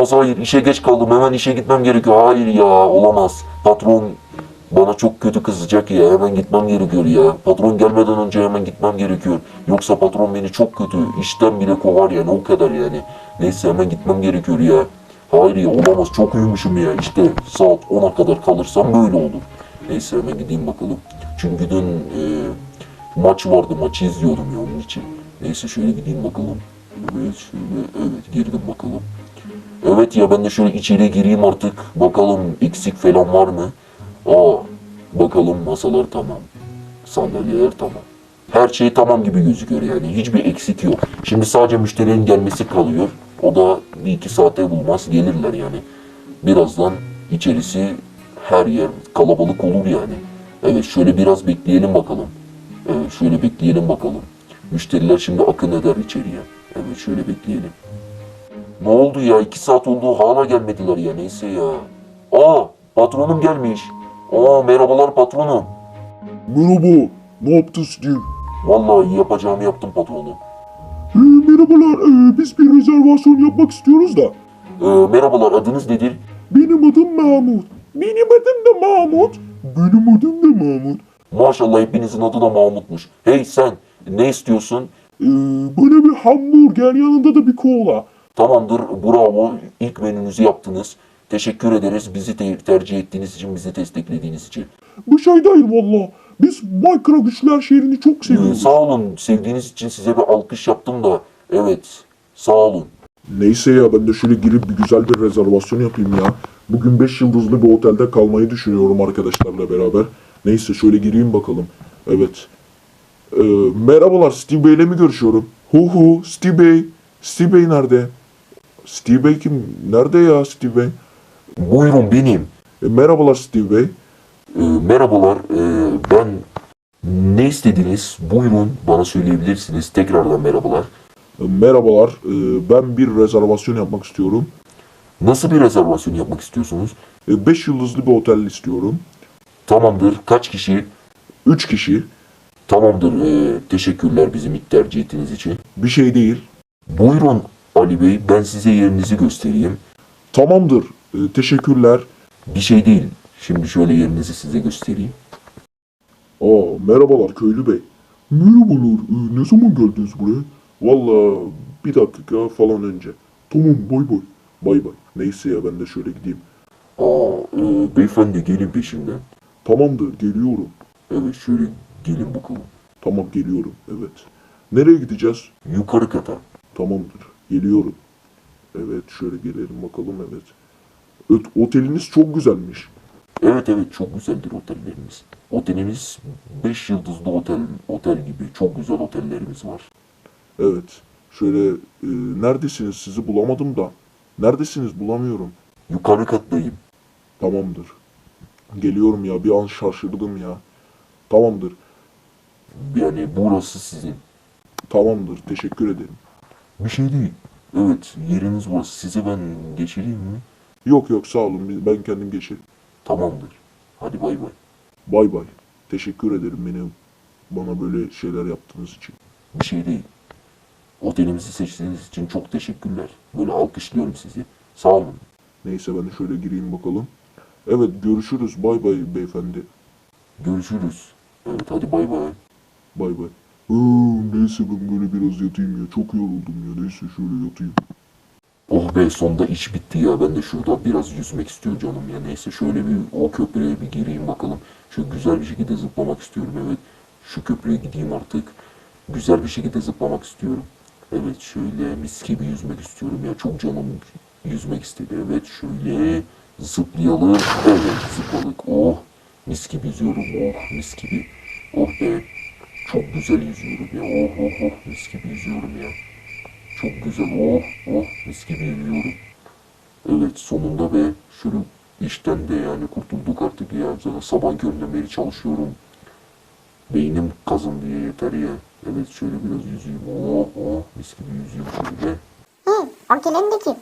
Olamaz hayır işe geç kaldım hemen işe gitmem gerekiyor. Hayır ya olamaz. Patron bana çok kötü kızacak ya hemen gitmem gerekiyor ya. Patron gelmeden önce hemen gitmem gerekiyor. Yoksa patron beni çok kötü işten bile kovar yani o kadar yani. Neyse hemen gitmem gerekiyor ya. Hayır ya olamaz çok uyumuşum ya işte saat 10'a kadar kalırsam böyle olur. Neyse hemen gideyim bakalım. Çünkü dün e, maç vardı maçı izliyordum ya onun için. Neyse şöyle gideyim bakalım. Evet şöyle evet girdim bakalım. Evet ya ben de şöyle içeri gireyim artık. Bakalım eksik falan var mı? Aa bakalım masalar tamam. Sandalyeler tamam. Her şey tamam gibi gözüküyor yani. Hiçbir eksik yok. Şimdi sadece müşterinin gelmesi kalıyor. O da bir iki saate bulmaz. Gelirler yani. Birazdan içerisi her yer kalabalık olur yani. Evet şöyle biraz bekleyelim bakalım. Evet şöyle bekleyelim bakalım. Müşteriler şimdi akın eder içeriye. Evet şöyle bekleyelim. Ne oldu ya? İki saat oldu hala gelmediler ya neyse ya. Aa patronum gelmiş. Aa merhabalar patronum. Merhaba, ne yaptın Steve? Vallahi iyi yapacağımı yaptım patronum. Ee, merhabalar, ee, biz bir rezervasyon yapmak istiyoruz da. Ee, merhabalar adınız nedir? Benim adım Mahmut. Benim adım da Mahmut. Benim adım da Mahmut. Maşallah hepinizin adı da Mahmut'muş. Hey sen ne istiyorsun? Ee, bana bir hamburger yanında da bir kola. Tamamdır bravo ilk menünüzü yaptınız. Teşekkür ederiz bizi te- tercih ettiğiniz için bizi desteklediğiniz için. Bir şey değil valla. Biz Minecraft Güçler şehrini çok Ee, seviyoruz. sağ olun sevdiğiniz için size bir alkış yaptım da evet sağ olun. Neyse ya ben de şöyle girip bir güzel bir rezervasyon yapayım ya. Bugün 5 yıldızlı bir otelde kalmayı düşünüyorum arkadaşlarla beraber. Neyse şöyle gireyim bakalım. Evet. Ee, merhabalar Steve Bey ile mi görüşüyorum? Hu hu Steve Bey. Steve Bey nerede? Steve Bey kim? Nerede ya Steve Bey? Buyurun benim. E, merhabalar Steve Bey. Ee, merhabalar, ee, ben ne istediniz? Buyurun bana söyleyebilirsiniz. Tekrardan merhabalar. E, merhabalar. e, ben bir rezervasyon yapmak istiyorum. Nasıl bir rezervasyon yapmak istiyorsunuz? 5 yıldızlı bir otel istiyorum. Tamamdır. Kaç kişi? 3 kişi. Tamamdır. ee, teşekkürler bizim ilk tercih ettiğiniz için. Bir şey değil. Buyurun Ali Bey, ben size yerinizi göstereyim. Tamamdır. E, teşekkürler. Bir şey değil. Şimdi şöyle yerinizi size göstereyim. Aa, merhabalar köylü bey. Merhabalar, ee, ne zaman geldiniz buraya? Valla bir dakika falan önce. Tamam, bay bay. Bay bay. Neyse ya ben de şöyle gideyim. Aa, ee, beyefendi gelin peşimden. Tamamdır, geliyorum. Evet, şöyle gelin bakalım. Tamam, geliyorum, evet. Nereye gideceğiz? Yukarı kata. Tamamdır, geliyorum. Evet, şöyle gelelim bakalım, evet. Evet, oteliniz çok güzelmiş. Evet evet çok güzeldir otellerimiz. Otelimiz 5 yıldızlı otel otel gibi çok güzel otellerimiz var. Evet, şöyle e, neredesiniz? Sizi bulamadım da. Neredesiniz? Bulamıyorum. Yukarı kattayım. Tamamdır. Geliyorum ya bir an şaşırdım ya. Tamamdır. Yani burası sizin. Tamamdır. Teşekkür ederim. Bir şey değil. Evet yeriniz burası. Sizi ben geçireyim mi? Yok yok sağ olun. biz- Ben kendim geçerim. Tamamdır. Hadi bay bay. Bay bay. Teşekkür ederim beni bana böyle şeyler yaptığınız için. Bir şey değil. Otelimizi seçtiğiniz için çok teşekkürler. Böyle alkışlıyorum sizi. Sağ olun. Neyse ben şöyle gireyim bakalım. Evet görüşürüz. Bay bay beyefendi. Görüşürüz. Evet hadi bay bay. Bay bay. Neyse ben böyle biraz yatayım ya. Çok yoruldum ya. Neyse şöyle yatayım. Oh be sonunda iş bitti ya. Ben de şurada biraz yüzmek istiyor canım ya. Neyse şöyle bir o köprüye bir gireyim bakalım. Şu güzel bir şekilde zıplamak istiyorum evet. Şu köprüye gideyim artık. Güzel bir şekilde zıplamak istiyorum. Evet şöyle mis gibi yüzmek istiyorum ya. Çok canım yüzmek istedi. Evet şöyle zıplayalım. Evet zıpladık. Oh mis gibi yüzüyorum. Oh mis gibi. Oh be. Çok güzel yüzüyorum ya. Oh oh oh mis gibi yüzüyorum ya. Çok güzel. Oh oh mis gibi yüzüyorum. Evet sonunda be şunu işten de yani kurtulduk artık ya. Zaten sabah köründen beri çalışıyorum. Beynim kazın diye yeter ya. Evet şöyle biraz yüzeyim. Oh oh mis gibi yüzüyorum şöyle. Hey, o gelen de kim?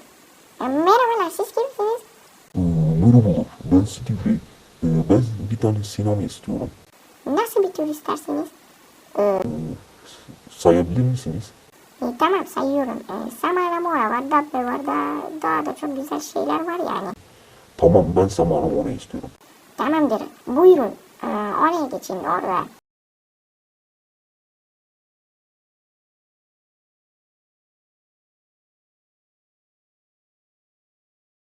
Merhabalar, siz kimsiniz? Ee, merhabalar ben Steve Bey. Ee, ben bir tane sinema istiyorum. Nasıl bir tur istersiniz? Sayabilir misiniz? E, tamam sayıyorum. E, Samara Mora var, Dabbe var da daha da çok güzel şeyler var yani. Tamam ben Samara oraya istiyorum. Tamamdır. Buyurun. E, oraya geçin orada.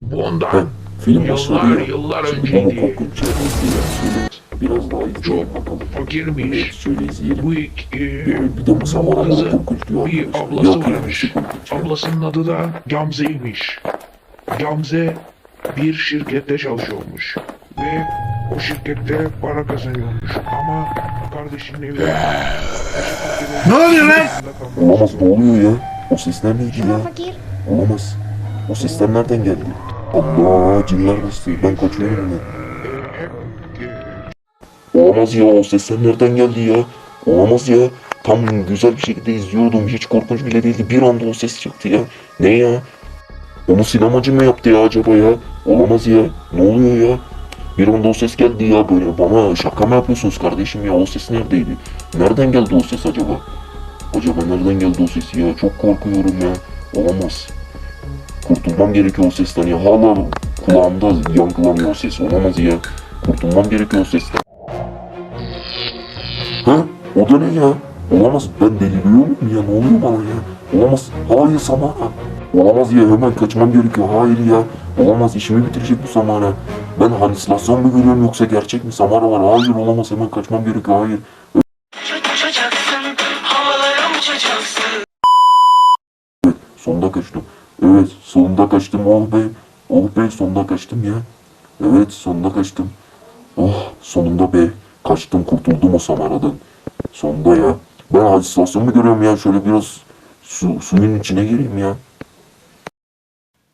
Bundan Film başladı yıllar yıllar Şimdi önceydi. korkunç söyle. Biraz daha izleyelim Çok bakalım. Evet fakirmiş. şöyle izleyelim. Bu iki, e, Bir de bu kızı bana korkunç diyor bir arkadaşlar. ablası kıymış varmış. korkunç ya. Ablasının adı da Gamze'ymiş. Gamze bir şirkette çalışıyormuş. Ve o şirkette para kazanıyormuş. Ama kardeşinin evde... Ne oluyor lan? Olamaz ne oluyor ya? O sesler neydi ya? Fakir. Olamaz. O sesler nereden geldi? Allah cinler bastı. Ben kaçıyorum ya. Olamaz ya o sesler nereden geldi ya? Olamaz ya. Tam güzel bir şekilde izliyordum. Hiç korkunç bile değildi. Bir anda o ses çıktı ya. Ne ya? Onu sinemacı mı yaptı ya acaba ya? Olamaz ya. Ne oluyor ya? Bir anda o ses geldi ya böyle. Bana şaka mı yapıyorsunuz kardeşim ya? O ses neredeydi? Nereden geldi o ses acaba? Acaba nereden geldi o ses ya? Çok korkuyorum ya. Olamaz. Kurtulmam gerekiyor o sesten ya. Hala kulağımda yankılanıyor o ses. Olamaz ya. Kurtulmam gerekiyor o sesten. Ha? O da ne ya? Olamaz. Ben deliriyor muyum ya? Ne oluyor bana ya? Olamaz. Hayır Samara. Olamaz ya. Hemen kaçmam gerekiyor. Hayır ya. Olamaz. İşimi bitirecek bu Samara. Ben halüsinasyon mu görüyorum yoksa gerçek mi? Samara var. Hayır olamaz. Hemen kaçmam gerekiyor. Hayır. Uçacaksın, havalara uçacaksın. Sonunda kaçtım. Sonunda kaçtım oh be. Oh be sonunda kaçtım ya. Evet sonunda kaçtım. Oh sonunda be. Kaçtım kurtuldum o Samara'dan. Sonunda ya. Ben halüsinasyon mu görüyorum ya? Şöyle biraz su, suyun içine gireyim ya.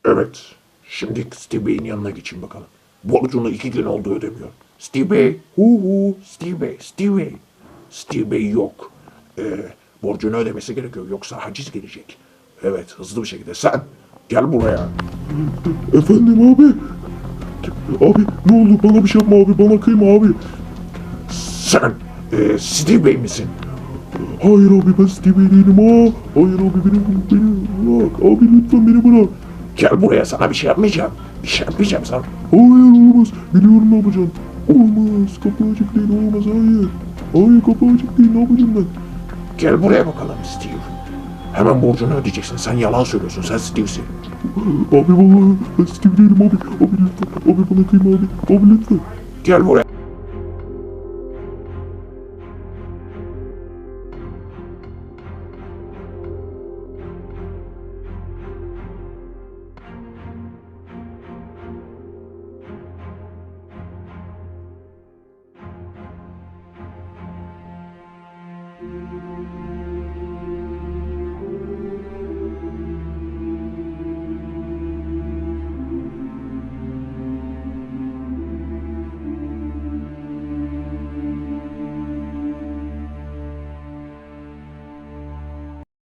Evet. Şimdi Steve Bey'in yanına geçeyim bakalım. Borcunu iki gün oldu ödemiyor. Steve Bey. Hu hu. Steve Bey. Steve Bey. Steve Bey yok. Ee, borcunu ödemesi gerekiyor. Yoksa haciz gelecek. Evet hızlı bir şekilde. Sen gel buraya. Efendim abi. Abi ne oldu bana bir şey yapma abi. Bana kıyma abi. Sen e, Steve Bey misin? Hayır abi ben Steve Bey değilim ha. Hayır abi beni, beni bırak. Abi lütfen beni bırak. Gel buraya sana bir şey yapmayacağım. Bir şey yapmayacağım sana. Hayır olmaz. Biliyorum ne yapacaksın. Olmaz. Kapı açık değil olmaz hayır. Hayır kapı açık değil ne yapacağım ben? Gel buraya bakalım Steve. Hemen borcunu ödeyeceksin. Sen yalan söylüyorsun. Sen Steve'sin. Abi vallahi ben Steve değilim abi. Abi lütfen. Abi bana kıyma abi. Abi lütfen. Gel buraya.